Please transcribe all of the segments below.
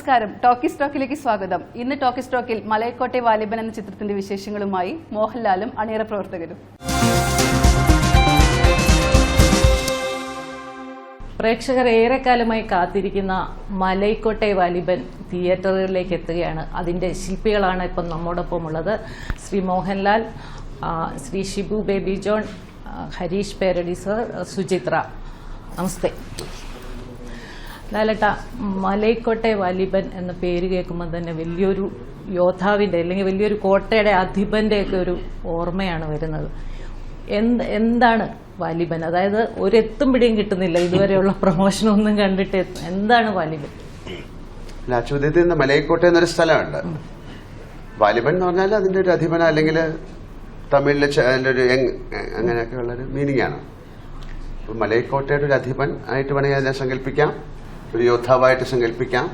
നമസ്കാരം. ടോക്കി സ്റ്റോക്കിലേക്ക് സ്വാഗതം. ഇന്ന് ടോക്കി സ്റ്റോക്കിൽ മലയക്കോട്ടെ വാലിബൻ എന്ന ചിത്രത്തിന്റെ വിശേഷങ്ങളുമായി മോഹൻലാലും അണിയറ പ്രവർത്തകരും. പ്രേക്ഷകർ ഏറെക്കാലമായി കാത്തിരിക്കുന്ന മലൈക്കോട്ടെ വാലിബൻ തിയേറ്ററുകളിലേക്ക് എത്തുകയാണ്. അതിന്റെ ശില്പികളാണ് ഇപ്പം നമ്മോടൊപ്പം ഉള്ളത്. ശ്രീ മോഹൻലാൽ ശ്രീ ഷിബു ബേബി ജോൺ ഹരീഷ് പേരടി സർ സുചിത്ര. നമസ്തേ. ലാലട്ട മലൈക്കോട്ടെ വാലിബൻ എന്ന പേര് കേൾക്കുമ്പോൾ തന്നെ വലിയൊരു യോദ്ധാവിന്റെ അല്ലെങ്കിൽ വലിയൊരു കോട്ടയുടെ അധിപന്റെ ഒക്കെ ഒരു ഓർമ്മയാണ് വരുന്നത്. എന്ത് എന്താണ് വാലിബൻ? അതായത് ഒരു എത്തും പിടിയും കിട്ടുന്നില്ല ഇതുവരെയുള്ള പ്രൊമോഷൻ ഒന്നും കണ്ടിട്ട് എന്താണ് വാലിബൻ? ചോദ്യത്തിൽ നിന്ന് മലയക്കോട്ടെ എന്നൊരു സ്ഥലമുണ്ട്. വാലിബൻ എന്ന് പറഞ്ഞാൽ അതിന്റെ ഒരു അധിപന അല്ലെങ്കിൽ തമിഴിലെ അതിന്റെ ഒരു യങ് അങ്ങനെയൊക്കെ ഉള്ളൊരു മീനിങ് ആണ്. മലയക്കോട്ടയുടെ ഒരു അധിപൻ ആയിട്ട് വേണമെങ്കിൽ അതിനെ സങ്കല്പിക്കാം. ഒരു യോദ്ധാവായിട്ട് സങ്കല്പിക്കാം.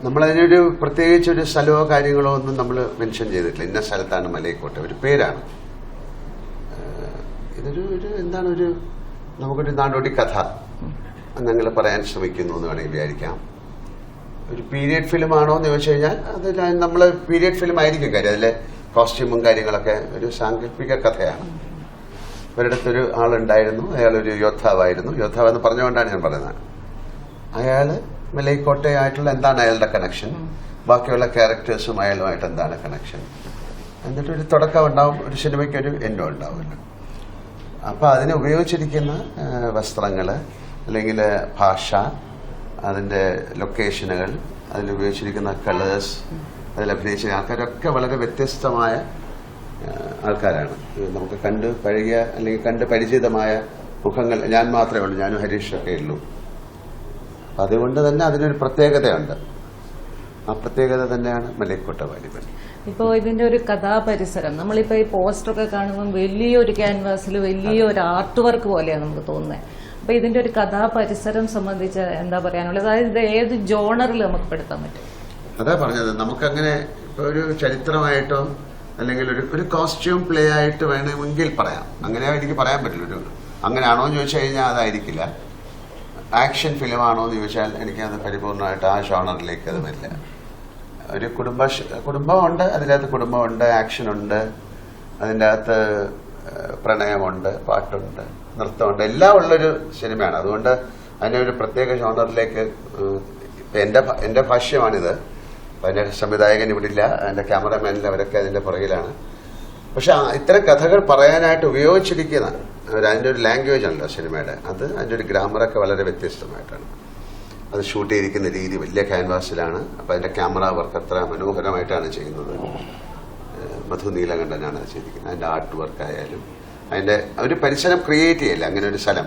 നമ്മളതിനൊരു പ്രത്യേകിച്ച് ഒരു സ്ഥലമോ കാര്യങ്ങളോ ഒന്നും നമ്മൾ മെൻഷൻ ചെയ്തിട്ടില്ല. ഇന്ന സ്ഥലത്താണ് മലയക്കോട്ട. ഒരു പേരാണ്. ഇതൊരു ഒരു എന്താണ് ഒരു നമുക്കൊരു നാടോടി കഥ ഞങ്ങൾ പറയാൻ ശ്രമിക്കുന്നു എന്ന് വേണമെങ്കിൽ വിചാരിക്കാം. ഒരു പീരിയഡ് ഫിലിം ആണോ എന്ന് ചോദിച്ചു കഴിഞ്ഞാൽ അത് നമ്മൾ പീരിയഡ് ഫിലിം ആയിരിക്കും കാര്യം. അതിലെ കോസ്റ്റ്യൂമും കാര്യങ്ങളൊക്കെ ഒരു സാങ്കല്പിക കഥയാണ്. ഒരിടത്തൊരു ആളുണ്ടായിരുന്നു. അയാൾ ഒരു യോദ്ധാവായിരുന്നു. യോദ്ധാവെന്ന് പറഞ്ഞുകൊണ്ടാണ് ഞാൻ പറയുന്നത്. അയാൾ മലൈക്കോട്ടയായിട്ടുള്ള എന്താണ് അയാളുടെ കണക്ഷൻ ബാക്കിയുള്ള ക്യാരക്ടേഴ്സും അയാളുമായിട്ട് എന്താണ് കണക്ഷൻ എന്നിട്ട് ഒരു തുടക്കം ഉണ്ടാവും ഒരു സിനിമയ്ക്ക് ഒരു എൻഡും ഉണ്ടാവില്ല അപ്പോൾ അതിന് ഉപയോഗിച്ചിരിക്കുന്ന വസ്ത്രങ്ങൾ അല്ലെങ്കിൽ ഭാഷ അതിന്റെ ലൊക്കേഷനുകൾ അതിൽ ഉപയോഗിച്ചിരിക്കുന്ന കളേഴ്സ് അതിൽ അഭിനയിച്ച ആൾക്കാരൊക്കെ വളരെ വ്യത്യസ്തമായ ആൾക്കാരാണ്. നമുക്ക് കണ്ട് പഴകിയ അല്ലെങ്കിൽ കണ്ട് പരിചിതമായ മുഖങ്ങൾ ഞാൻ മാത്രമേ ഉള്ളൂ. ഞാനും ഹരീഷൊക്കെ ഉള്ളൂ. അതുകൊണ്ട് തന്നെ അതിനൊരു പ്രത്യേകതയുണ്ട്. ആ പ്രത്യേകത തന്നെയാണ് മലയക്കോട്ട വാലിബൻ ഇപ്പോൾ ഇതിന്റെ ഒരു കഥാപരിസരം. നമ്മളിപ്പോൾ ഈ പോസ്റ്റർ ഒക്കെ കാണുമ്പോൾ വലിയൊരു ക്യാൻവാസിൽ വലിയൊരു ആർട്ട് വർക്ക് പോലെയാണ് നമുക്ക് തോന്നുന്നത് അപ്പൊ ഇതിന്റെ ഒരു കഥാപരിസരം സംബന്ധിച്ച് എന്താ പറയാനുള്ളത്? അതായത് ഇത് ഏത് ജോണറിൽ നമുക്ക് പെടുത്താൻ പറ്റും? അതാ പറഞ്ഞത്. നമുക്കങ്ങനെ ഇപ്പൊ ഒരു ചരിത്രമായിട്ടോ അല്ലെങ്കിൽ ഒരു ഒരു കോസ്റ്റ്യൂം പ്ലേ ആയിട്ട് വേണമെങ്കിൽ പറയാം. അങ്ങനെ എനിക്ക് പറയാൻ പറ്റില്ല. ഒരു അങ്ങനെയാണോ എന്ന് ചോദിച്ചു കഴിഞ്ഞാൽ അതായിരിക്കില്ല. ആക്ഷൻ ഫിലിമാണോ എന്ന് ചോദിച്ചാൽ എനിക്കത് പരിപൂർണമായിട്ട് ആ ഷോണറിലേക്ക് അത് വരില്ല. ഒരു കുടുംബ കുടുംബമുണ്ട് അതിനകത്ത് കുടുംബമുണ്ട് ആക്ഷനുണ്ട് അതിന്റെ അകത്ത് പ്രണയമുണ്ട് പാട്ടുണ്ട് നൃത്തമുണ്ട് എല്ലാം ഉള്ളൊരു സിനിമയാണ്. അതുകൊണ്ട് അതിനെ ഒരു പ്രത്യേക ഷോണറിലേക്ക് എന്റെ എന്റെ ഭാഷ്യമാണിത്. അതിന്റെ സംവിധായകൻ ഇവിടെ ഇല്ല അതിന്റെ ക്യാമറമാനിൽ അവരൊക്കെ അതിന്റെ പുറകിലാണ്. പക്ഷെ ഇത്തരം കഥകൾ പറയാനായിട്ട് ഉപയോഗിച്ചിരിക്കുന്ന ഒരു അതിന്റെ ഒരു ലാംഗ്വേജ് ആണല്ലോ സിനിമയുടെ? അത് അതിന്റെ ഒരു ഗ്രാമറൊക്കെ വളരെ വ്യത്യസ്തമായിട്ടാണ്. അത് ഷൂട്ട് ചെയ്തിരിക്കുന്ന രീതി വലിയ ക്യാൻവാസിലാണ് അപ്പൊ അതിന്റെ ക്യാമറ വർക്ക് അത്ര മനോഹരമായിട്ടാണ് ചെയ്യുന്നത്. മധു നീലകണ്ഠനാണ് അത് ചെയ്തിരിക്കുന്നത്. അതിന്റെ ആർട്ട് വർക്ക് ആയാലും. അതിന്റെ ഒരു പരിസരം ക്രിയേറ്റ് ചെയ്യല്ല? അങ്ങനെ ഒരു സ്ഥലം.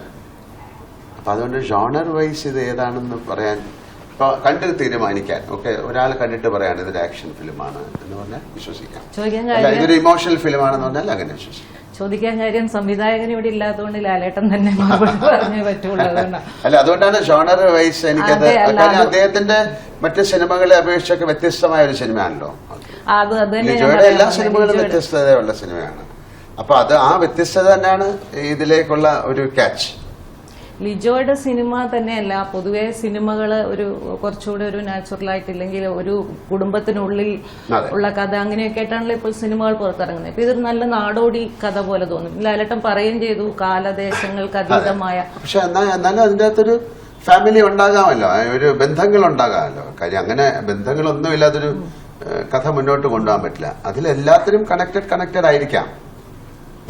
അപ്പൊ അതുകൊണ്ട് ജോണർ വൈസ് ഇത് ഏതാണെന്ന് പറയാൻ ഇപ്പൊ കണ്ട് തീരുമാനിക്കാൻ. ഓക്കെ ഒരാൾ കണ്ടിട്ട് പറയാണ് ഇതൊരു ആക്ഷൻ ഫിലിമാണ് എന്ന് പറഞ്ഞാൽ വിശ്വസിക്കാം. ഇതൊരു ഇമോഷണൽ ഫിലിമാണെന്ന് പറഞ്ഞാൽ അങ്ങനെ വിശ്വസിക്കാം. ചോദിക്കാൻ കാര്യം സംവിധായകൻ ഇവിടെ ഇല്ലാത്തതുകൊണ്ട് ലാലേട്ടൻ തന്നെ മറുപടി പറഞ്ഞേ പറ്റുള്ളൂ അതുകൊണ്ടാണ് അല്ല അതുകൊണ്ടാണ് ഷോണർ വൈസ് എനിക്കത് അത് അദ്ദേഹത്തിന്റെ മറ്റ് സിനിമകളെ അപേക്ഷിച്ചൊക്കെ വ്യത്യസ്തമായ ഒരു സിനിമയാണല്ലോ. അത് അത് തന്നെ ലിജോയുടെ എല്ലാ സിനിമകളും വ്യത്യസ്തതയുള്ള സിനിമയാണ്. അപ്പൊ അത് ആ വ്യത്യസ്തത തന്നെയാണ് ഇതിലേക്കുള്ള ഒരു ക്യാച്ച് ലിജോയുടെ സിനിമ തന്നെയല്ല പൊതുവെ സിനിമകൾ ഒരു കുറച്ചുകൂടെ ഒരു നാച്ചുറൽ ആയിട്ട് ആയിട്ടില്ലെങ്കിൽ ഒരു കുടുംബത്തിനുള്ളിൽ ഉള്ള കഥ അങ്ങനെയൊക്കെ ആയിട്ടാണല്ലോ ഇപ്പോൾ സിനിമകൾ പുറത്തിറങ്ങുന്നത്. ഇപ്പൊ ഇതൊരു നല്ല നാടോടി കഥ പോലെ തോന്നും. ലാലട്ടം പറയുകയും ചെയ്തു കാലദേശങ്ങൾക്ക് അതീതമായ പക്ഷെ എന്നാലും അതിന്റെ അകത്തൊരു ഫാമിലി ഉണ്ടാകാമല്ലോ. ഒരു ബന്ധങ്ങൾ ഉണ്ടാകാമല്ലോ കാര്യം അങ്ങനെ ബന്ധങ്ങളൊന്നും ഇല്ലാത്തൊരു കഥ മുന്നോട്ട് കൊണ്ടുപോകാൻ പറ്റില്ല. അതിലെല്ലാത്തിനും കണക്റ്റഡ് കണക്റ്റഡ് ആയിരിക്കാം.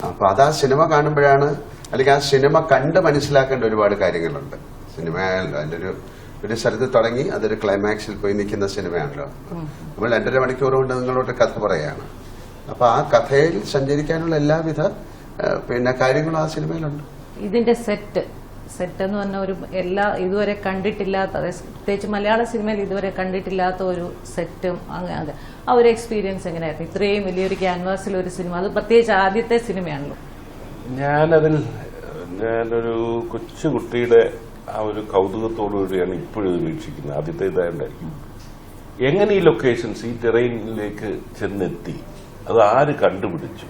അപ്പൊ അത് ആ സിനിമ കാണുമ്പോഴാണ് അല്ലെങ്കിൽ ആ സിനിമ കണ്ട് മനസ്സിലാക്കേണ്ട ഒരുപാട് കാര്യങ്ങളുണ്ട്. സിനിമ അതിന്റെ ഒരു ഒരു സ്ഥലത്ത് തുടങ്ങി അതൊരു ക്ലൈമാക്സിൽ പോയി നിൽക്കുന്ന സിനിമയാണല്ലോ. നമ്മൾ രണ്ടര മണിക്കൂർ കൊണ്ട് നിങ്ങളോട് കഥ പറയാണ്. അപ്പൊ ആ കഥയിൽ സഞ്ചരിക്കാനുള്ള എല്ലാവിധ പിന്നെ കാര്യങ്ങളും ആ സിനിമയിലുണ്ട്. ഇതിന്റെ സെറ്റ് സെറ്റ് എന്ന് പറഞ്ഞ ഒരു എല്ലാ ഇതുവരെ കണ്ടിട്ടില്ലാത്ത പ്രത്യേകിച്ച് മലയാള സിനിമയിൽ ഇതുവരെ കണ്ടിട്ടില്ലാത്ത ഒരു സെറ്റും അങ്ങനെ ആ ഒരു എക്സ്പീരിയൻസ് എങ്ങനെയായിരുന്നു? ഇത്രയും വലിയൊരു ക്യാൻവാസിൽ ഒരു സിനിമ. അത് പ്രത്യേകിച്ച് ആദ്യത്തെ സിനിമയാണല്ലോ. ഞാനതിൽ ഞാനൊരു കൊച്ചുകുട്ടിയുടെ ആ ഒരു കൗതുകത്തോടുകൂടിയാണ് ഇപ്പോഴും വീക്ഷിക്കുന്നത്. ആദ്യത്തെ ഇതായിട്ടുണ്ടായിരിക്കും എങ്ങനെ ഈ ലൊക്കേഷൻസ് ഈ ടെറൈനിലേക്ക് ചെന്നെത്തി? അത് ആര് കണ്ടുപിടിച്ചു?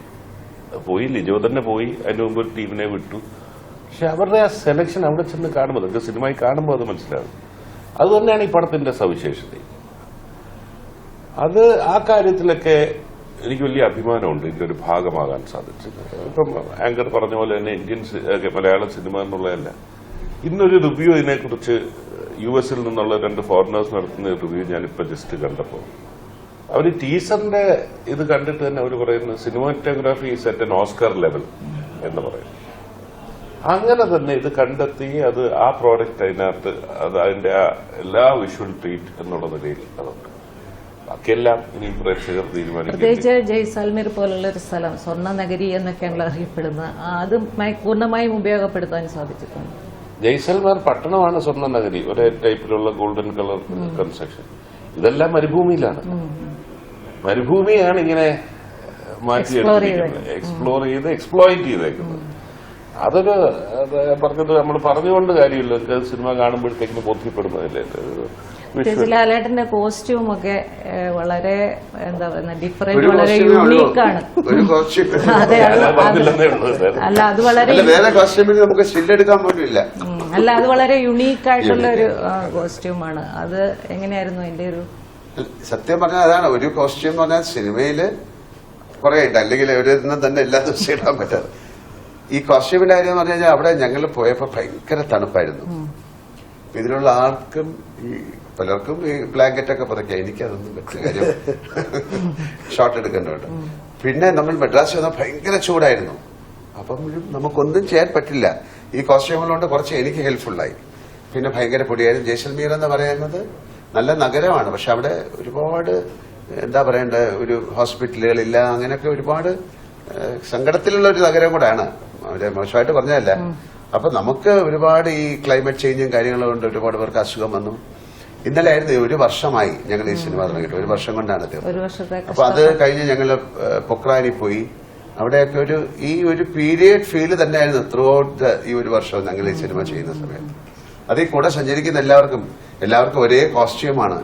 പോയി ലിജോ തന്നെ പോയി അതിന് മുമ്പ് ടീമിനെ വിട്ടു. പക്ഷെ അവരുടെ ആ സെലക്ഷൻ അവിടെ ചെന്ന് കാണുമ്പോൾ അതൊക്കെ സിനിമയിൽ കാണുമ്പോൾ അത് മനസ്സിലാവും അതുതന്നെയാണ് ഈ പടത്തിന്റെ സവിശേഷത അത് ആ കാര്യത്തിലൊക്കെ എനിക്ക് വലിയ അഭിമാനമുണ്ട് ഇതിന്റെ ഒരു ഭാഗമാകാൻ സാധിച്ചു ഇപ്പം ആങ്കർ പറഞ്ഞ പോലെ തന്നെ ഇന്ത്യൻ മലയാള സിനിമ എന്നുള്ളതല്ല. ഇന്നൊരു റിവ്യൂ ഇതിനെക്കുറിച്ച് യു എസിൽ നിന്നുള്ള രണ്ട് ഫോറിനേഴ്സ് നടത്തുന്ന റിവ്യൂ ഞാനിപ്പോ ജസ്റ്റ് കണ്ടപ്പോൾ അവർ ടീസറിന്റെ ഇത് കണ്ടിട്ട് തന്നെ അവർ പറയുന്നത് cinematography is at an Oscar level എന്ന് പറയുന്നു. അങ്ങനെ തന്നെ ഇത് കണ്ടെത്തി അത് ആ പ്രോഡക്റ്റ് അതിനകത്ത് അത് അതിന്റെ എല്ലാ വിഷ്വൽ ട്രീറ്റ് എന്നുള്ള നിലയിൽ അതുണ്ട് ബാക്കിയെല്ലാം ഇനി പ്രേക്ഷകർ തീരുമാനിക്കും. പ്രത്യേകിച്ച് ജയ്സാൽമീർ പോലുള്ള ഒരു സ്ഥലം സ്വർണ നഗരി എന്നൊക്കെയാണല്ലോ അറിയപ്പെടുന്നത് അത് പൂർണമായും ഉപയോഗപ്പെടുത്താൻ സാധിച്ചിട്ടുണ്ട്. ജയ്സൽമാർ പട്ടണമാണ് സ്വർണ നഗരി ഒരേ ടൈപ്പിലുള്ള ഗോൾഡൻ കളർ കൺസ്ട്രക്ഷൻ. ഇതെല്ലാം മരുഭൂമിയിലാണ്. മരുഭൂമിയാണ് ഇങ്ങനെ മാറ്റിയെടുത്തിരിക്കുന്നത് എക്സ്പ്ലോർ ചെയ്ത് എക്സ്പ്ലോയിറ്റ് ചെയ്തേക്കുന്നത്. അതൊരു പറഞ്ഞത് നമ്മൾ പറഞ്ഞുകൊണ്ട് കാര്യമില്ല. സിനിമ കാണുമ്പോഴത്തേക്കിന് ബോധ്യപ്പെടുന്നതല്ലേ. ലാലേട്ടന്റെ കോസ്റ്റ്യൂം ഒക്കെ വളരെ എന്താ പറയുക ഡിഫറെന്റ് വളരെ costume ആണ്. അല്ല അത് വളരെ വേറെ കോസ്റ്റ്യൂമിൽ നമുക്ക് സ്റ്റില്ലെടുക്കാൻ പോലും ഇല്ല. അല്ല അത് വളരെ യുണീക്ക് ആയിട്ടുള്ള ഒരു കോസ്റ്റ്യൂമാണ് അത് എങ്ങനെയായിരുന്നു അതിന്റെ ഒരു സത്യം പറഞ്ഞാൽ അതാണ്. ഒരു കോസ്റ്റ്യൂം എന്ന് പറഞ്ഞാൽ സിനിമയിൽ കുറെ ഉണ്ട്. അല്ലെങ്കിൽ ഒരു തന്നെ എല്ലാ ദിവസവും ഇടാൻ പറ്റാതെ ഈ കോസ്റ്റ്യൂമിന്റെ കാര്യം പറഞ്ഞാൽ പറഞ്ഞു കഴിഞ്ഞാൽ അവിടെ ഞങ്ങൾ പോയപ്പോ ഭയങ്കര തണുപ്പായിരുന്നു. ഇതിലുള്ള ആർക്കും ഈ പലർക്കും ഈ ബ്ലാങ്കറ്റ് ഒക്കെ പുറയ്ക്കാം എനിക്കതൊന്നും പറ്റില്ല. ഷോർട്ട് എടുക്കേണ്ടതുണ്ട്. പിന്നെ നമ്മൾ മെഡ്രാസ് വന്നാൽ ഭയങ്കര ചൂടായിരുന്നു. അപ്പം നമുക്കൊന്നും ചെയ്യാൻ പറ്റില്ല. ഈ കോസ്റ്റ്യൂമുകളുണ്ട് കുറച്ച് എനിക്ക് ഹെൽപ്ഫുള്ളായി പിന്നെ ഭയങ്കര പൊടിയായിരുന്നു. ജയ്സൽമീർ എന്ന് പറയുന്നത് നല്ല നഗരമാണ്. പക്ഷെ അവിടെ ഒരുപാട് എന്താ പറയണ്ട ഒരു ഹോസ്പിറ്റലുകളില്ല. അങ്ങനെയൊക്കെ ഒരുപാട് സങ്കടത്തിലുള്ള ഒരു നഗരം കൂടെയാണ്. മോശമായിട്ട് പറഞ്ഞതല്ല. അപ്പൊ നമുക്ക് ഒരുപാട് ഈ ക്ലൈമറ്റ് ചേഞ്ചും കാര്യങ്ങളും കൊണ്ട് ഒരുപാട് പേർക്ക് അസുഖം വന്നു. ഇന്നലെ ആയിരുന്നു ഒരു വർഷമായി ഞങ്ങൾ ഈ സിനിമ തുടങ്ങിയിട്ട് ഒരു വർഷം കൊണ്ടാണ് തീർന്നത് അപ്പൊ അത് കഴിഞ്ഞ് ഞങ്ങൾ പൊക്രാനി പോയി അവിടെയൊക്കെ ഒരു ഈ ഒരു പീരിയഡ് ഫീൽ തന്നെയായിരുന്നു ത്രൂ ഔട്ട് ഈ ഒരു വർഷം ഞങ്ങൾ ഈ സിനിമ ചെയ്യുന്ന സമയത്ത് അതിൽ കൂടെ സഞ്ചരിക്കുന്ന എല്ലാവർക്കും എല്ലാവർക്കും ഒരേ കോസ്റ്റ്യൂമാണ്.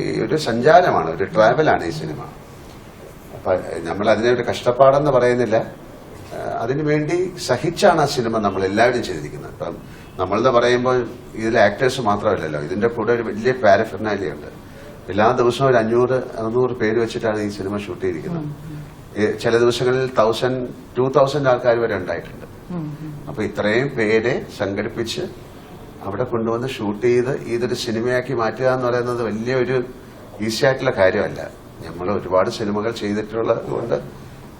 ഈ ഒരു സഞ്ചാരമാണ് ഒരു ട്രാവലാണ് ഈ സിനിമ അപ്പൊ നമ്മൾ അതിനെ ഒരു കഷ്ടപ്പാടെന്ന് പറയുന്നില്ല. അതിനുവേണ്ടി സഹിച്ചാണ് ആ സിനിമ നമ്മൾ എല്ലാവരും ചെയ്തിരിക്കുന്നത്. ഇപ്പം നമ്മളെന്ന് പറയുമ്പോൾ ഇതിൽ ആക്ടേഴ്സ് മാത്രമല്ലല്ലോ. ഇതിന്റെ കൂടെ ഒരു വലിയ പാരഫെർണാലിയ ഉണ്ട്. എല്ലാ ദിവസവും ഒരു അഞ്ഞൂറ് അറുന്നൂറ് പേര് വെച്ചിട്ടാണ് ഈ സിനിമ ഷൂട്ട് ചെയ്തിരിക്കുന്നത്. ചില ദിവസങ്ങളിൽ തൗസൻഡ് ടു തൗസൻഡ് ആൾക്കാർ വരെ ഉണ്ടായിട്ടുണ്ട്. അപ്പൊ ഇത്രയും പേരെ സംഘടിപ്പിച്ച് അവിടെ കൊണ്ടുവന്ന് ഷൂട്ട് ചെയ്ത് ഇതൊരു സിനിമയാക്കി മാറ്റുക എന്ന് പറയുന്നത് വലിയൊരു ഈസിയായിട്ടുള്ള കാര്യമല്ല. നമ്മൾ ഒരുപാട് സിനിമകൾ ചെയ്തിട്ടുള്ളത് കൊണ്ട്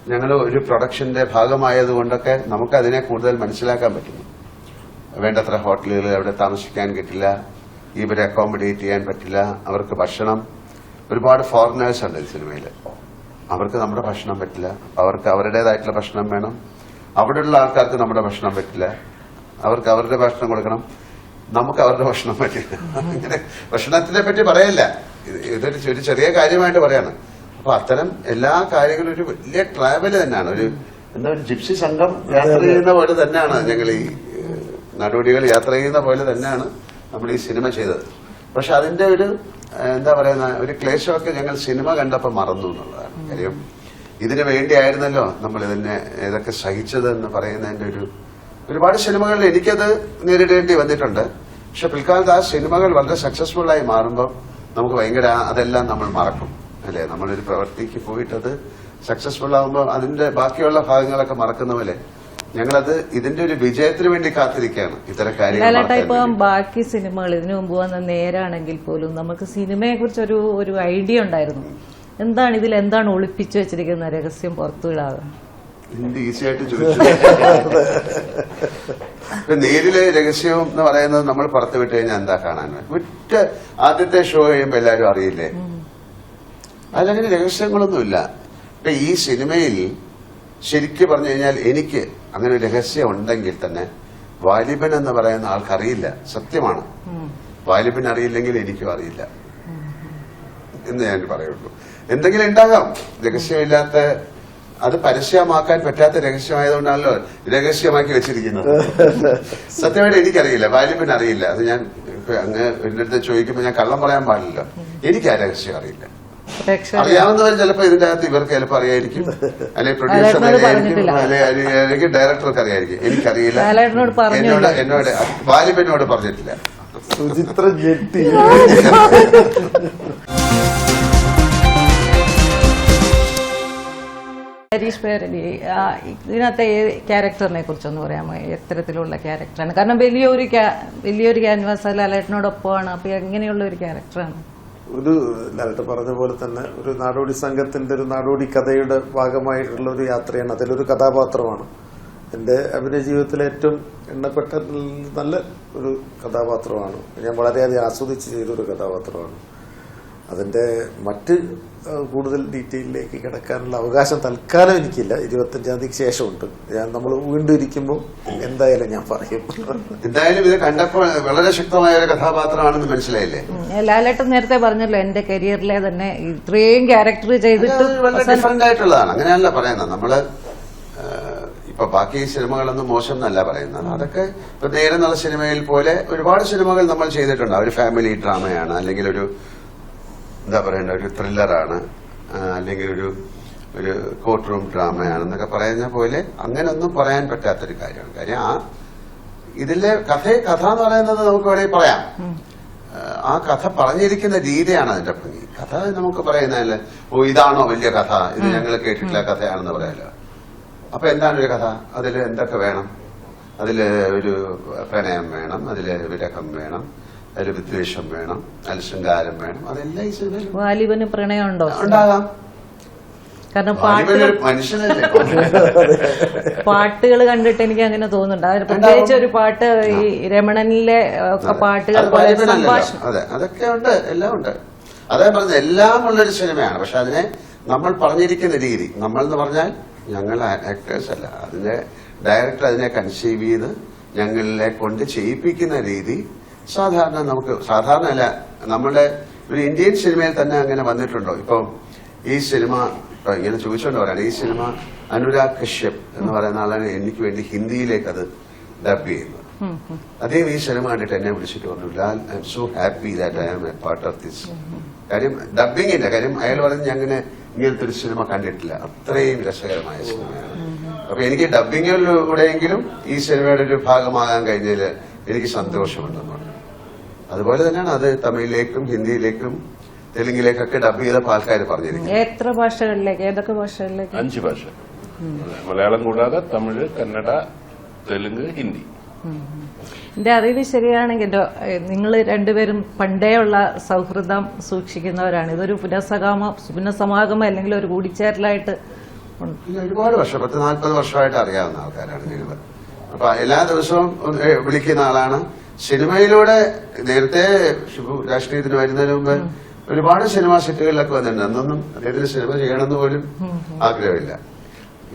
ഞങ്ങൾ ഒരു പ്രൊഡക്ഷന്റെ ഭാഗമായത് കൊണ്ടൊക്കെ നമുക്ക് അതിനെ കൂടുതൽ മനസ്സിലാക്കാൻ പറ്റുന്നു. വേണ്ടത്ര ഹോട്ടലുകൾ അവിടെ താമസിക്കാൻ കിട്ടില്ല ഇവരെ അക്കോമഡേറ്റ് ചെയ്യാൻ പറ്റില്ല അവർക്ക് ഭക്ഷണം. ഒരുപാട് ഫോറിനേഴ്സ് ഉണ്ട് ഈ സിനിമയിൽ അവർക്ക് നമ്മുടെ ഭക്ഷണം പറ്റില്ല. അവർക്ക് അവരുടേതായിട്ടുള്ള ഭക്ഷണം വേണം. അവിടെയുള്ള ആൾക്കാർക്ക് നമ്മുടെ ഭക്ഷണം പറ്റില്ല. അവർക്ക് അവരുടെ ഭക്ഷണം കൊടുക്കണം. നമുക്ക് അവരുടെ ഭക്ഷണം പറ്റില്ല. അങ്ങനെ ഭക്ഷണത്തിനെ പറ്റി പറയല്ല. ഇതൊരു ചെറിയ കാര്യമായിട്ട് പറയാണ്. അപ്പൊ അത്തരം എല്ലാ കാര്യങ്ങളും ഒരു വലിയ ട്രാവൽ തന്നെയാണ്. ഒരു എന്താ ഒരു ജിപ്സി സംഘം യാത്ര ചെയ്യുന്ന പോലെ തന്നെയാണ്. ഞങ്ങൾ ഈ നടപടികൾ യാത്ര ചെയ്യുന്ന പോലെ തന്നെയാണ് നമ്മൾ ഈ സിനിമ ചെയ്തത്. പക്ഷെ അതിന്റെ ഒരു എന്താ പറയുന്ന ഒരു ക്ലേശമൊക്കെ ഞങ്ങൾ സിനിമ കണ്ടപ്പോൾ മറന്നു എന്നുള്ളതാണ് കാര്യം. ഇതിനു വേണ്ടിയായിരുന്നല്ലോ നമ്മൾ ഇതിനെ ഏതൊക്കെ സഹിച്ചത് എന്ന് പറയുന്നതിന്റെ ഒരു ഒരുപാട് സിനിമകളിൽ എനിക്കത് നേരിടേണ്ടി വന്നിട്ടുണ്ട്. പക്ഷെ പിൽക്കാലത്ത് ആ സിനിമകൾ വളരെ സക്സസ്ഫുൾ ആയി മാറുമ്പോൾ നമുക്ക് ഭയങ്കര അതെല്ലാം നമ്മൾ മറക്കും. അല്ലെ? നമ്മളൊരു പ്രവൃത്തിക്ക് പോയിട്ടത് സക്സസ്ഫുൾ ആകുമ്പോൾ അതിന്റെ ബാക്കിയുള്ള ഭാഗങ്ങളൊക്കെ മറക്കുന്ന പോലെ ഞങ്ങളത് ഇതിന്റെ ഒരു വിജയത്തിന് വേണ്ടി കാത്തിരിക്കുകയാണ്. ഇത്തരം കാര്യങ്ങൾ ഇപ്പം ബാക്കി സിനിമകൾ ഇതിനു മുമ്പ് വന്ന നേരാണെങ്കിൽ പോലും നമുക്ക് സിനിമയെ കുറിച്ച് ഒരു ഒരു ഐഡിയ ഉണ്ടായിരുന്നു. എന്താണ് ഇതിൽ എന്താണ് ഒളിപ്പിച്ചു വെച്ചിരിക്കുന്ന രഹസ്യം പുറത്തു വിടാതെ? എന്ത് ഈസി ആയിട്ട് ചോദിച്ചു. നേരിലെ രഹസ്യം എന്ന് പറയുന്നത് നമ്മൾ പുറത്തു വിട്ട് കഴിഞ്ഞാൽ എന്താ കാണാൻ? ഒറ്റ ആദ്യത്തെ ഷോ കഴിയുമ്പോ എല്ലാരും അറിയില്ലേ? അതിലങ്ങനെ രഹസ്യങ്ങളൊന്നുമില്ല. ഇപ്പൊ ഈ സിനിമയിൽ ശരിക്കും പറഞ്ഞു കഴിഞ്ഞാൽ എനിക്ക് അങ്ങനെ രഹസ്യം ഉണ്ടെങ്കിൽ തന്നെ വാലിബൻ എന്ന് പറയുന്ന ആൾക്കറിയില്ല. സത്യമാണ്. വാലിബൻ അറിയില്ലെങ്കിൽ എനിക്കും അറിയില്ല. എന്ന് ഞാൻ പറയുള്ളൂ. എന്തെങ്കിലും ഉണ്ടാകാം. രഹസ്യമില്ലാത്ത അത് പരസ്യമാക്കാൻ പറ്റാത്ത രഹസ്യമായതുകൊണ്ടാണല്ലോ രഹസ്യമാക്കി വെച്ചിരിക്കുന്നത്. സത്യമായിട്ട് എനിക്കറിയില്ല. വാലിബൻ അറിയില്ല. അത് ഞാൻ അങ്ങ് എന്റെ അടുത്ത് ചോദിക്കുമ്പോൾ ഞാൻ കള്ളം പറയാൻ പാടില്ല എനിക്ക് ആ രഹസ്യം അറിയില്ല. അറിയാവുന്നവർ ചിലപ്പോ ഇതിന്റെ അകത്ത് ഇവർക്ക് ചിലപ്പോ അറിയായിരിക്കും. അല്ലെങ്കിൽ പ്രൊഡ്യൂസർ അല്ലെങ്കിൽ ഡയറക്ടർക്ക് അറിയായിരിക്കും. എനിക്കറിയില്ല. എന്നോട് എന്നോട് വാലിബനോട് പറഞ്ഞിട്ടില്ല. സുചിത്ര ജെട്ടി. ഹരീഷ് പേരടി ഇതിനകത്തെ ക്യാരക്ടറിനെ കുറിച്ചൊന്ന് പറയാമോ? എത്തരത്തിലുള്ള ക്യാരക്ടറാണ്. കാരണം വലിയൊരു വലിയൊരു ക്യാൻവാസ് അല്ല അലേട്ടനോടൊപ്പമാണ് അപ്പൊ എങ്ങനെയുള്ള ഒരു ക്യാരക്ടറാണ്? ഒരു നേരത്തെ പറഞ്ഞ പോലെ തന്നെ ഒരു നാടോടി സംഘത്തിന്റെ ഒരു നാടോടി കഥയുടെ ഭാഗമായിട്ടുള്ള ഒരു യാത്രയാണ്. അതിലൊരു കഥാപാത്രമാണ്. എന്റെ അഭിനയ ജീവിതത്തിലെ ഏറ്റവും എണ്ണപ്പെട്ട നല്ല ഒരു കഥാപാത്രമാണ്. ഞാൻ വളരെയധികം ആസ്വദിച്ച് ചെയ്തൊരു കഥാപാത്രമാണ്. അതിന്റെ മറ്റ് കൂടുതൽ ഡീറ്റെയിലേക്ക് കിടക്കാനുള്ള അവകാശം തൽക്കാലം എനിക്കില്ല. ഇരുപത്തഞ്ചാം തീയതിക്ക് ശേഷമുണ്ട്. ഞാൻ നമ്മൾ വീണ്ടും ഇരിക്കുമ്പോൾ എന്തായാലും ഞാൻ പറയും. എന്തായാലും ഇത് കണ്ടപ്പോൾ വളരെ ശക്തമായ ഒരു കഥാപാത്രമാണെന്ന് മനസ്സിലായില്ലേ. ലാലേട്ടൻ നേരത്തെ പറഞ്ഞല്ലോ എന്റെ കരിയറിലെ തന്നെ ഇത്രയും ക്യാരക്ടർ ചെയ്തിട്ട് വളരെ ഡിഫറെന്റ് ആയിട്ടുള്ളതാണ്. അങ്ങനെയല്ല പറയുന്നത്. നമ്മൾ ഇപ്പൊ ബാക്കി സിനിമകളൊന്നും മോശം എന്നല്ല പറയുന്നത്. അതൊക്കെ ഇപ്പൊ നേരെ എന്നുള്ള സിനിമയിൽ പോലെ ഒരുപാട് സിനിമകൾ നമ്മൾ ചെയ്തിട്ടുണ്ട്. ഒരു ഫാമിലി ഡ്രാമയാണ് അല്ലെങ്കിൽ ഒരു എന്താ പറയണ്ട ഒരു ത്രില്ലറാണ് അല്ലെങ്കിൽ ഒരു ഒരു കോർട്ട് റൂം ഡ്രാമയാണെന്നൊക്കെ പറയുന്ന പോലെ അങ്ങനെയൊന്നും പറയാൻ പറ്റാത്തൊരു കാര്യമാണ്. കാര്യം ആ ഇതിലെ കഥ കഥ എന്ന് പറയുന്നത് നമുക്ക് വേണമെങ്കിൽ പറയാം. ആ കഥ പറഞ്ഞിരിക്കുന്ന രീതിയാണ് അതിന്റെ ഭംഗി. കഥ നമുക്ക് പറയുന്നതല്ല ഓ ഇതാണോ വലിയ കഥ? ഇത് ഞങ്ങൾ കേട്ടിട്ടില്ല കഥയാണെന്ന് പറയാലോ അപ്പൊ എന്താണ് ഒരു കഥ? അതിൽ എന്തൊക്കെ വേണം? അതിൽ ഒരു പ്രണയം വേണം അതിൽ വിരഹം വേണം അതിൽ വിദ്വേഷം വേണം അതിൽ വേണം. അതെല്ലാം ഈ സിനിമയിൽ വാലിബന് പ്രണയമുണ്ടോ ഉണ്ടാകാം. കാരണം പാട്ടുകൾ ഒരു മനുഷ്യനല്ലേ? പാട്ടുകൾ കണ്ടിട്ട് എനിക്ക് അങ്ങനെ തോന്നുന്നുണ്ട്. അതിന് പ്രത്യേകിച്ച് ഒരു പാട്ട് ഈ രമണനിലെ പാട്ടുകൾ പോലെ സംഭാഷണം. അതെ അതൊക്കെ ഉണ്ട് എല്ലാം ഉണ്ട്. അതേ പറഞ്ഞ എല്ലാം ഉള്ളൊരു സിനിമയാണ്. പക്ഷെ അതിനെ നമ്മൾ പറഞ്ഞിരിക്കുന്ന രീതി നമ്മൾ എന്ന് പറഞ്ഞാൽ ഞങ്ങൾ ആക്ടേഴ്സ് അല്ല. അതിന്റെ ഡയറക്ടർ അതിനെ കൺസീവ് ചെയ്ത് ഞങ്ങളിലെ കൊണ്ട് ചെയ്യിപ്പിക്കുന്ന രീതി സാധാരണ നമുക്ക് സാധാരണ അല്ല നമ്മുടെ ഒരു ഇന്ത്യൻ സിനിമയിൽ തന്നെ അങ്ങനെ വന്നിട്ടുണ്ടോ? ഇപ്പൊ ഈ സിനിമ ഇങ്ങനെ ചോദിച്ചുകൊണ്ട് പറയാണ് ഈ സിനിമ അനുരാഗ് കശ്യപ് എന്ന് പറയുന്ന ആളാണ് എനിക്ക് വേണ്ടി ഹിന്ദിയിലേക്ക് അത് ഡബ് ചെയ്യുന്നത്. അദ്ദേഹം ഈ സിനിമ കണ്ടിട്ട് എന്നെ വിളിച്ചിട്ട് പറഞ്ഞു Lal I am so happy that I am a part of this കാര്യം ഡബിംഗ് ഇല്ല കാര്യം അയാൾ പറഞ്ഞ് അങ്ങനെ ഇങ്ങനത്തെ ഒരു സിനിമ കണ്ടിട്ടില്ല. അത്രയും രസകരമായ സിനിമയാണ്. അപ്പൊ എനിക്ക് ഡബിങ്ങിലൂടെയെങ്കിലും ഈ സിനിമയുടെ ഒരു ഭാഗമാകാൻ കഴിഞ്ഞതിൽ എനിക്ക് സന്തോഷമുണ്ട് പറഞ്ഞു അതുപോലെ തന്നെയാണ് അത് തമിഴിലേക്കും ഹിന്ദിയിലേക്കും തെലുങ്കിലേക്കൊക്കെ ഡബ് ചെയ്തപ്പോൾ ആൾക്കാർ പറഞ്ഞിരിക്കുന്നത്. എത്ര ഭാഷകളിലേക്ക്? ഏതൊക്കെ ഭാഷകളിലേക്ക്? അഞ്ച് ഭാഷ. മലയാളം കൂടാതെ തമിഴ് കന്നഡ തെലുങ്ക് ഹിന്ദി. എന്റെ അറിവ് ശരിയാണെങ്കിൽ നിങ്ങൾ രണ്ടുപേരും പണ്ടേ ഉള്ള സൗഹൃദം സൂക്ഷിക്കുന്നവരാണ്. ഇതൊരു പുനഃസകാമ പുനഃസമാഗമം അല്ലെങ്കിൽ ഒരു കൂടിച്ചേരലായിട്ട്. ഒരുപാട് വർഷം പത്ത് നാൽപ്പത് വർഷമായിട്ട് അറിയാവുന്ന ആൾക്കാരാണ് ഞങ്ങൾ അപ്പൊ എല്ലാ ദിവസവും വിളിക്കുന്ന ആളാണ്. സിനിമയിലൂടെ നേരത്തെ ശുഭു രാഷ്ട്രീയത്തിന് വരുന്നതിന് മുമ്പ് ഒരുപാട് സിനിമാ സെറ്റുകളിലൊക്കെ വന്നിട്ടുണ്ട്. അന്നൊന്നും അദ്ദേഹത്തിന് സിനിമ ചെയ്യണമെന്ന് പോലും ആഗ്രഹമില്ല.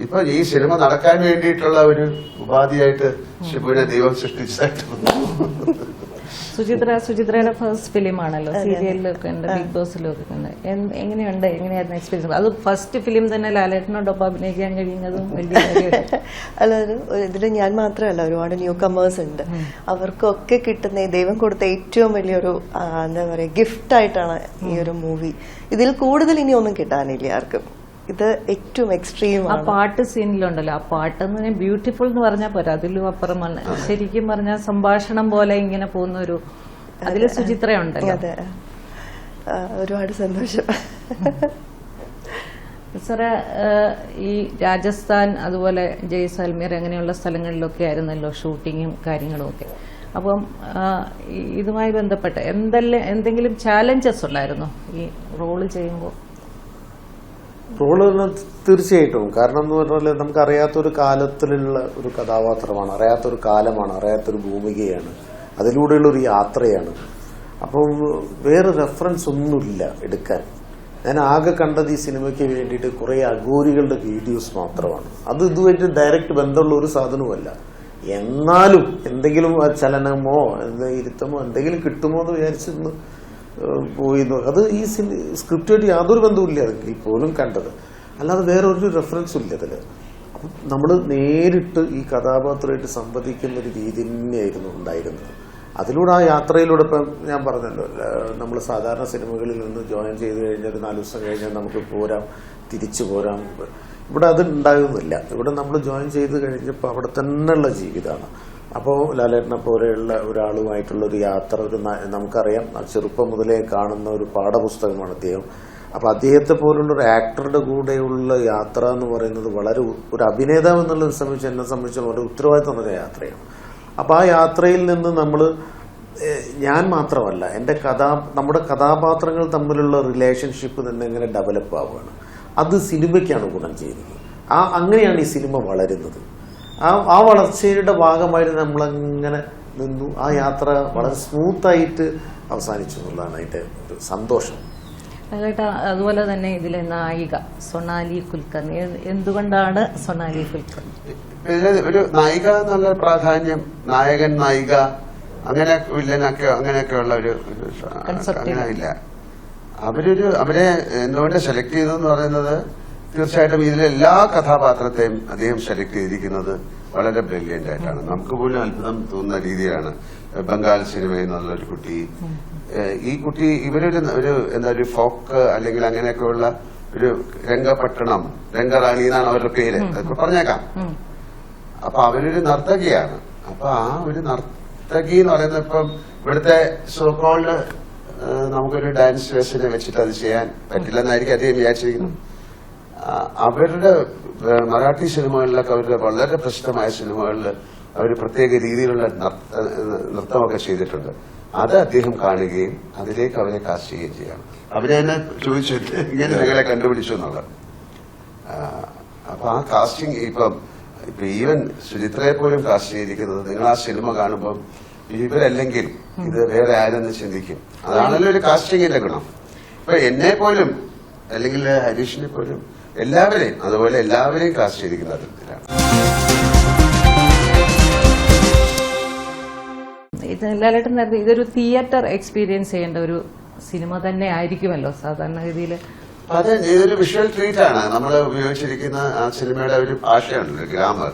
ഇപ്പൊ ഈ സിനിമ നടക്കാൻ വേണ്ടിയിട്ടുള്ള ഒരു ഉപാധിയായിട്ട് ശിബുവിനെ ദൈവം സൃഷ്ടിച്ചതായിട്ട്. സുചിത്ര സുചിത്രയുടെ ഫസ്റ്റ് ഫിലിം ആണല്ലോ. സീരിയലിലൊക്കെ ഉണ്ട് ബിഗ് ബോസിലൊക്കെ ഉണ്ട്. എങ്ങനെയുണ്ട്? എങ്ങനെയായിരുന്നു എക്സ്പീരിയൻസ് അത് ഫസ്റ്റ് ഫിലിം തന്നെ ലാലേട്ടനോടൊപ്പം അഭിനയിക്കാൻ കഴിയുന്നതും വലിയ അല്ല ഇതിൽ ഞാൻ മാത്രമല്ല ഒരുപാട് ന്യൂ കമേഴ്സ് ഉണ്ട് അവർക്കൊക്കെ കിട്ടുന്ന ദൈവം കൊടുത്ത ഏറ്റവും വലിയൊരു എന്താ പറയുക ഗിഫ്റ്റ് ആയിട്ടാണ് ഈ ഒരു മൂവി ഇതിൽ കൂടുതൽ ഇനി ഒന്നും കിട്ടാനില്ല ആർക്കും. ഇത് ഏറ്റവും എക്സ്ട്രീം ആ പാട്ട് സീനിലുണ്ടല്ലോ ആ പാട്ട് എന്ന് ബ്യൂട്ടിഫുൾ എന്ന് പറഞ്ഞാൽ പോരാ. അതിലും അപ്പുറമാണ് ശരിക്കും പറഞ്ഞാൽ സംഭാഷണം പോലെ ഇങ്ങനെ പോകുന്ന ഒരു അതിൽ സുചിത്രയുണ്ടല്ലോ. അതെ. ഒരുപാട് സന്തോഷം. സാറേ ഈ രാജസ്ഥാൻ അതുപോലെ ജയ്സാൽമീർ അങ്ങനെയുള്ള സ്ഥലങ്ങളിലൊക്കെ ആയിരുന്നല്ലോ ഷൂട്ടിങ്ങും കാര്യങ്ങളും ഒക്കെ. അപ്പം ഇതുമായി ബന്ധപ്പെട്ട് എന്തെല്ലാം എന്തെങ്കിലും ചാലഞ്ചസ് ഉണ്ടായിരുന്നോ? ഈ റോൾ ചെയ്യുമ്പോൾ റോൾ തീർച്ചയായിട്ടും. കാരണം എന്ന് പറഞ്ഞാൽ നമുക്ക് അറിയാത്തൊരു കാലത്തിലുള്ള ഒരു കഥാപാത്രമാണ് അറിയാത്തൊരു കാലമാണ് അറിയാത്തൊരു ഭൂമികയാണ് അതിലൂടെയുള്ള ഒരു യാത്രയാണ്. അപ്പം വേറെ റെഫറൻസ് ഒന്നുമില്ല എടുക്കാൻ. ഞാൻ ആകെ കണ്ടത് ഈ സിനിമയ്ക്ക് വേണ്ടിയിട്ട് കുറേ അഗോരികളുടെ വീഡിയോസ് മാത്രമാണ്. അത് ഇതുമായിട്ട് ഡയറക്റ്റ് ബന്ധമുള്ള ഒരു സാധനവുമല്ല. എന്നാലും എന്തെങ്കിലും ചലനമോ ഇരുത്തമോ എന്തെങ്കിലും കിട്ടുമോ എന്ന് വിചാരിച്ചിരുന്നു. പോയി അത് ഈ സ്ക്രിപ്റ്റുമായിട്ട് യാതൊരു ബന്ധവുമില്ല അതെങ്കിൽ പോലും കണ്ടത്. അല്ലാതെ വേറെ ഒരു റെഫറൻസും ഇല്ല അതിൽ നമ്മൾ നേരിട്ട് ഈ കഥാപാത്രമായിട്ട് സംവദിക്കുന്ന ഒരു രീതി തന്നെയായിരുന്നു ഉണ്ടായിരുന്നത്. അതിലൂടെ ആ യാത്രയിലൂടെ ഇപ്പം ഞാൻ പറഞ്ഞല്ലോ നമ്മൾ സാധാരണ സിനിമകളിൽ നിന്ന് ജോയിൻ ചെയ്ത് കഴിഞ്ഞാൽ ഒരു നാല് ദിവസം കഴിഞ്ഞാൽ നമുക്ക് പോരാം തിരിച്ചു പോരാം. ഇവിടെ അത് ഉണ്ടാകുന്നില്ല ഇവിടെ നമ്മൾ ജോയിൻ ചെയ്ത് കഴിഞ്ഞപ്പോൾ അവിടെ തന്നെയുള്ള ജീവിതമാണ്. അപ്പോൾ ലാലേട്ടനെ പോലെയുള്ള ഒരാളുമായിട്ടുള്ള ഒരു യാത്ര ഒരു നമുക്കറിയാം. ചെറുപ്പം മുതലേ കാണുന്ന ഒരു പാഠപുസ്തകമാണ് അദ്ദേഹം. അപ്പൊ അദ്ദേഹത്തെ പോലുള്ള ഒരു ആക്ടറുടെ കൂടെയുള്ള യാത്ര എന്ന് പറയുന്നത് വളരെ ഒരു അഭിനേതാവ് എന്നുള്ളത് സംബന്ധിച്ച് എന്നെ സംബന്ധിച്ച് വളരെ ഉത്തരവാദിത്തമുള്ള യാത്രയാണ്. അപ്പൊ ആ യാത്രയിൽ നിന്ന് നമ്മൾ ഞാൻ മാത്രമല്ല എന്റെ കഥാ നമ്മുടെ കഥാപാത്രങ്ങൾ തമ്മിലുള്ള റിലേഷൻഷിപ്പ് തന്നെ എങ്ങനെ ഡെവലപ്പ് ആവുകയാണ്. അത് സിനിമയ്ക്കാണ് ഗുണം ചെയ്യുന്നത്. ആ അങ്ങനെയാണ് ഈ സിനിമ വളരുന്നത്. ആ ആ വളർച്ചയുടെ ഭാഗമായിട്ട് നമ്മളങ്ങനെ നിന്നു. ആ യാത്ര വളരെ സ്മൂത്തായിട്ട് അവസാനിച്ചു എന്നുള്ളതാണ് അതിന്റെ ഒരു സന്തോഷം. അതുപോലെ തന്നെ ഇതിലെ നായിക സൊണാലി കുൽക്കർണി എന്ത്- എന്തുകൊണ്ടാണ് സൊണാലി കുൽക്കർണി ഒരു നായിക എന്നുള്ള പ്രാധാന്യം നായകൻ നായിക അങ്ങനെ വില്ലനൊക്കെ അങ്ങനെയൊക്കെ ഉള്ള ഒരു അങ്ങനെ ഇല്ല. അവരൊരു അവരെ എന്തുകൊണ്ട് സെലക്ട് ചെയ്തെന്ന് പറയുന്നത് തീർച്ചയായിട്ടും ഇതിലെ എല്ലാ കഥാപാത്രത്തെയും അദ്ദേഹം സെലക്ട് ചെയ്തിരിക്കുന്നത് വളരെ ബ്രില്യന്റ് ആയിട്ടാണ്. നമുക്ക് പോലും അത്ഭുതം തോന്നുന്ന രീതിയാണ് ബംഗാൾ സിനിമയിൽ നിന്നുള്ളൊരു കുട്ടി. ഈ കുട്ടി ഇവരുടെ ഒരു എന്താ ഒരു ഫോക്ക് അല്ലെങ്കിൽ അങ്ങനെയൊക്കെയുള്ള ഒരു രംഗപട്ടണം രംഗറാണി എന്നാണ് അവരുടെ പേര്. അതൊക്കെ പറഞ്ഞേക്കാം. അപ്പൊ അവരൊരു നർത്തകിയാണ്. അപ്പൊ ആ ഒരു നർത്തകി എന്ന് പറയുന്നത് ഇപ്പം ഇവിടുത്തെ സോക്കോളിൽ നമുക്കൊരു ഡാൻസ് വെച്ചിട്ട് അത് ചെയ്യാൻ പറ്റില്ലെന്നായിരിക്കും അദ്ദേഹം വിചാരിച്ചിരിക്കുന്നത്. അവരുടെ മറാഠി സിനിമകളിലൊക്കെ അവരുടെ വളരെ പ്രശസ്തമായ സിനിമകളിൽ അവർ പ്രത്യേക രീതിയിലുള്ള നൃത്തമൊക്കെ ചെയ്തിട്ടുണ്ട്. അത് അദ്ദേഹം കാണുകയും അതിലേക്ക് അവരെ കാസ്റ്റ് ചെയ്യുകയും ചെയ്യണം. അവരെ തന്നെ ചോദിച്ചു ഇങ്ങനെ നിങ്ങളെ കണ്ടുപിടിച്ചു എന്നുള്ളത്. അപ്പൊ ആ കാസ്റ്റിംഗ് ഇപ്പം ഇപ്പൊ ഈവൻ സുചിത്രയെ പോലും കാസ്റ്റ് ചെയ്തിരിക്കുന്നത് നിങ്ങൾ ആ സിനിമ കാണുമ്പോൾ ഇവരല്ലെങ്കിൽ ഇത് വേറെ ആരെന്ന് ചിന്തിക്കും. അതാണല്ലോ ഒരു കാസ്റ്റിംഗിന്റെ ഗുണം. ഇപ്പൊ എന്നെ പോലും അല്ലെങ്കിൽ ഹരീഷിനെ പോലും എല്ലാവരെയും അതുപോലെ എല്ലാവരെയും കാസ്റ്റ് ചെയ്തിരിക്കുന്ന അതിലാണ് ഇത് എല്ലാവരും നേരത്തെ ഇതൊരു തിയേറ്റർ എക്സ്പീരിയൻസ് ചെയ്യേണ്ട ഒരു സിനിമ തന്നെ ആയിരിക്കുമല്ലോ സാധാരണഗതിയിൽ അത് ഇതൊരു വിഷ്വൽ ട്രീറ്റ് ആണ്. നമ്മൾ ഉപയോഗിച്ചിരിക്കുന്ന ആ സിനിമയുടെ ഒരു ഭാഷയുണ്ടല്ലോ ഗ്രാമർ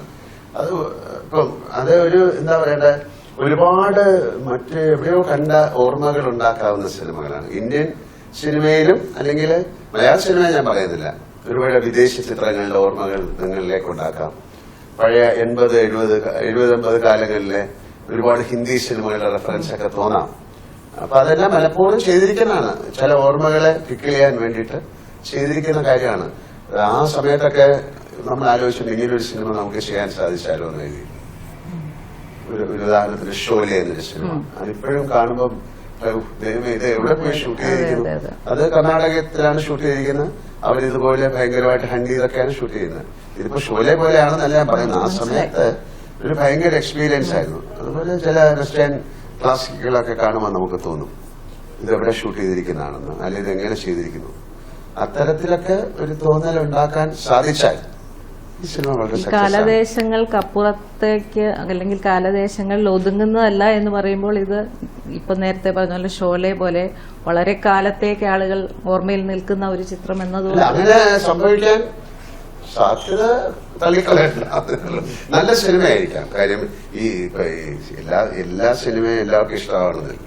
അത് ഇപ്പം അത് ഒരു എന്താ പറയണ്ടേ ഒരുപാട് മറ്റ് എവിടെയോ കണ്ട ഓർമ്മകൾ ഉണ്ടാക്കാവുന്ന സിനിമകളാണ് ഇന്ത്യൻ സിനിമയിലും അല്ലെങ്കിൽ മലയാള സിനിമ ഞാൻ പറയുന്നില്ല. ഒരുപാട് വിദേശ ചിത്രങ്ങളുടെ ഓർമ്മകൾ നിങ്ങളിലേക്ക് ഉണ്ടാക്കാം. പഴയ എൺപത് എഴുപത് എഴുപത് എൺപത് കാലങ്ങളിലെ ഒരുപാട് ഹിന്ദി സിനിമകളുടെ റെഫറൻസ് ഒക്കെ തോന്നാം. അപ്പൊ അതെല്ലാം പലപ്പോഴും ചെയ്തിരിക്കുന്നതാണ്. ചില ഓർമ്മകളെ പിക്ക് ചെയ്യാൻ വേണ്ടിയിട്ട് ചെയ്തിരിക്കുന്ന കാര്യമാണ്. ആ സമയത്തൊക്കെ നമ്മൾ ആലോചിച്ചിട്ട് ഇങ്ങനൊരു സിനിമ നമുക്ക് ചെയ്യാൻ സാധിച്ചാലോ എന്ന് എഴുതി. ഒരു ഉദാഹരണത്തിന് ഷോലെ എന്നൊരു സിനിമ. അതിപ്പോഴും കാണുമ്പോൾ ദൈവമേ ഇത് എവിടെ പോയി ഷൂട്ട് ചെയ്തിരിക്കുന്നു. അത് കർണാടകത്തിലാണ് ഷൂട്ട് ചെയ്തിരിക്കുന്നത്. അവരിതുപോലെ ഭയങ്കരമായിട്ട് ഹണ്ടീതൊക്കെയാണ് ഷൂട്ട് ചെയ്യുന്നത്. ഇതിപ്പോ ഷോലെ പോലെയാണെന്നല്ല ഞാൻ പറയുന്നത്. ആ സമയത്ത് ഒരു ഭയങ്കര എക്സ്പീരിയൻസ് ആയിരുന്നു. അതുപോലെ ചില വെസ്റ്റേൺ ക്ലാസിക്കുകളൊക്കെ കാണുമ്പോൾ നമുക്ക് തോന്നും ഇത് എവിടെ ഷൂട്ട് ചെയ്തിരിക്കുന്നതാണെന്ന് അല്ലെങ്കിൽ ഇത് എങ്ങനെ ചെയ്തിരിക്കുന്നു. അത്തരത്തിലൊക്കെ ഒരു തോന്നൽ ഉണ്ടാക്കാൻ സാധിച്ചാൽ. കാലദേശങ്ങൾക്കപ്പുറത്തേക്ക് അല്ലെങ്കിൽ കാലദേശങ്ങളിൽ ഒതുങ്ങുന്നതല്ല എന്ന് പറയുമ്പോൾ ഇത് ഇപ്പൊ നേരത്തെ പറഞ്ഞ പോലെ ഷോലെ പോലെ വളരെ കാലത്തേക്ക് ആളുകൾ ഓർമ്മയിൽ നിൽക്കുന്ന ഒരു ചിത്രം എന്നതുപോലെ അങ്ങനെ സംഭവിക്കാൻ സാധ്യത തള്ളിക്കളയണ്ട. നല്ല സിനിമയായിരിക്കാം. കാര്യം ഈ എല്ലാ എല്ലാ സിനിമയും എല്ലാവർക്കും ഇഷ്ടമാവണമെന്നില്ല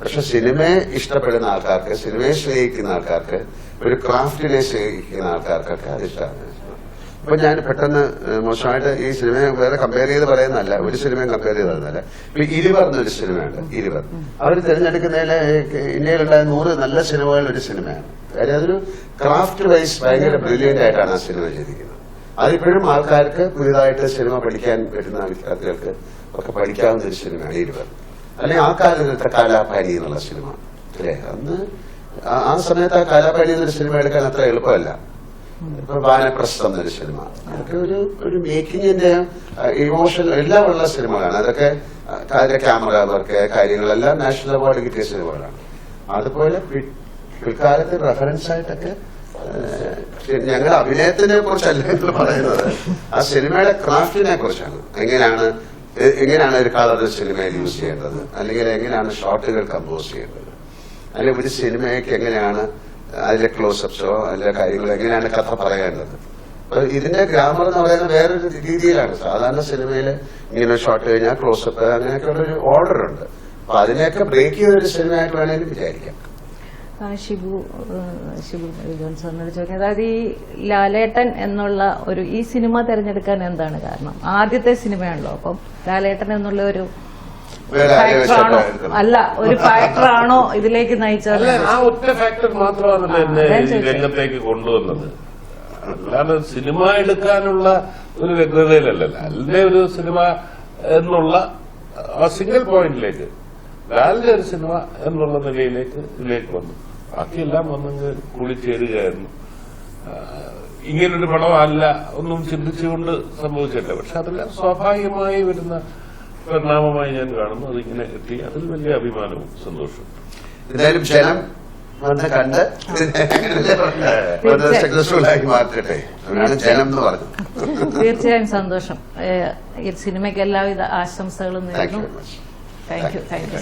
പക്ഷെ സിനിമയെ ഇഷ്ടപ്പെടുന്ന ആൾക്കാർക്ക് സിനിമയെ സ്നേഹിക്കുന്ന ആൾക്കാർക്ക് ഒരു ക്രാഫ്റ്റിനെ സ്നേഹിക്കുന്ന ആൾക്കാർക്കൊക്കെ അത് ഇഷ്ടമാണ്. ഇപ്പൊ ഞാൻ പെട്ടെന്ന് മോശമായിട്ട് ഈ സിനിമയെ വേറെ കമ്പയർ ചെയ്ത് പറയുന്നതല്ല. ഒരു സിനിമയും കമ്പയർ ചെയ്ത് പറയുന്നതല്ല. ഇപ്പൊ ഇരുവർ എന്നൊരു സിനിമയുണ്ട് ഇരുവർ അവർ തിരഞ്ഞെടുക്കുന്നതിൽ ഇന്ത്യയിലുണ്ടായ നൂറ് നല്ല സിനിമകളിൽ ഒരു സിനിമയാണ്. കാര്യം അതൊരു ക്രാഫ്റ്റ് വൈസ് ഭയങ്കര ബ്രില്യന്റ് ആയിട്ടാണ് ആ സിനിമ ചെയ്തിരിക്കുന്നത്. അതിപ്പോഴും ആൾക്കാർക്ക് പുതിയതായിട്ട് സിനിമ പഠിക്കാൻ വരുന്ന വിദ്യാർത്ഥികൾക്ക് ഒക്കെ പഠിക്കാവുന്ന ഒരു സിനിമയാണ് ഇരുവർ അല്ലെങ്കിൽ ആ കാലത്തെ കാലാപാനി എന്നുള്ള സിനിമ. അല്ലേ? അന്ന് ആ- ആ സമയത്ത് ആ കാലാപാനി എന്നൊരു സിനിമ എടുക്കാൻ അത്ര എളുപ്പമല്ല. ഇപ്പൊ പ്രശ്നം എന്നൊരു സിനിമ. അതൊക്കെ ഒരു ഒരു മേക്കിങ്ങിന്റെ ഇമോഷൻ എല്ലാം ഉള്ള സിനിമകളാണ്. അതൊക്കെ അതിന്റെ ക്യാമറ വർക്ക് കാര്യങ്ങളെല്ലാം നാഷണൽ അവാർഡ് കിട്ടിയ സിനിമകളാണ്. അതുപോലെ പിൽക്കാലത്ത് റെഫറൻസ് ആയിട്ടൊക്കെ ഞങ്ങൾ അഭിനയത്തിനെ കുറിച്ചല്ല പറയുന്നത്. ആ സിനിമയുടെ ക്രാഫ്റ്റിനെ കുറിച്ചാണ്. എങ്ങനെയാണ് എങ്ങനെയാണ് ഒരു കളർ സിനിമയിൽ യൂസ് ചെയ്യേണ്ടത്? അല്ലെങ്കിൽ എങ്ങനെയാണ് ഷോട്ടുകൾ കമ്പോസ് ചെയ്യേണ്ടത്? അല്ലെങ്കിൽ ഒരു സിനിമയ്ക്ക് എങ്ങനെയാണ് അതിലെ ക്ലോസപ്സോ അതിലെ കാര്യങ്ങളോ എങ്ങനെയാണ് കഥ പറയേണ്ടത്? ഇതിന്റെ ഗ്രാമർ എന്ന് പറയുന്നത് വേറൊരു രീതിയിലാണ്. സാധാരണ സിനിമയിൽ ഇങ്ങനെ ഷോട്ട് കഴിഞ്ഞാൽ ക്ലോസപ്പ് അങ്ങനെയൊക്കെയുള്ള ഒരു ഓർഡർ ഉണ്ട്. അപ്പൊ അതിനെയൊക്കെ ബ്രേക്ക് ചെയ്തൊരു സിനിമയായിട്ട് വേണമെങ്കിലും വിചാരിക്കാം. ഷിബു ഷിബു ജോൺ സാറിനോട് ചോദിക്കുന്നത്. അതായത് ഈ ലാലേട്ടൻ എന്നുള്ള ഒരു ഈ സിനിമ തിരഞ്ഞെടുക്കാൻ എന്താണ് കാരണം? ആദ്യത്തെ സിനിമയാണല്ലോ അപ്പം ലാലേട്ടൻ എന്നുള്ള ഒരു അല്ല ഒരു ഫാക്ടറാണോ ഇതിലേക്ക് നയിച്ചത് ആ ഒറ്റ ഫാക്ടർ മാത്രമാണ് എന്നെ ഈ. രംഗത്തേക്ക് കൊണ്ടുവന്നത്. അല്ലാതെ സിനിമ എടുക്കാനുള്ള ഒരു വ്യഗ്രതയിലല്ല. അല്ലേ ഒരു സിനിമ എന്നുള്ള ആ സിംഗിൾ പോയിന്റിലേക്ക് ലാലിന്റെ ഒരു സിനിമ എന്നുള്ള നിലയിലേക്ക് ഇതിലേക്ക് വന്നു. ബാക്കിയെല്ലാം വന്നങ്ങ് കുളിച്ചേരുകയായിരുന്നു. ഇങ്ങനൊരു പടമല്ല ഒന്നും ചിന്തിച്ചുകൊണ്ട് സംഭവിച്ചില്ല പക്ഷെ അതെല്ലാം സ്വാഭാവികമായി വരുന്ന പരിണാമമായി ഞാൻ കാണുന്നു. അതിങ്ങനെ എത്തി. അതിൽ വലിയ അഭിമാനവും സന്തോഷവും. എന്തായാലും ജനം വന്ന് കണ്ട് സക്സസ്ഫുൾ ആയി മാറ്റട്ടെ. അവരാണ് ജനം എന്ന് പറഞ്ഞത്. തീർച്ചയായും സന്തോഷം. ഈ സിനിമയ്ക്ക് എല്ലാവിധ ആശംസകളും നേരുന്നു. Thank you thank you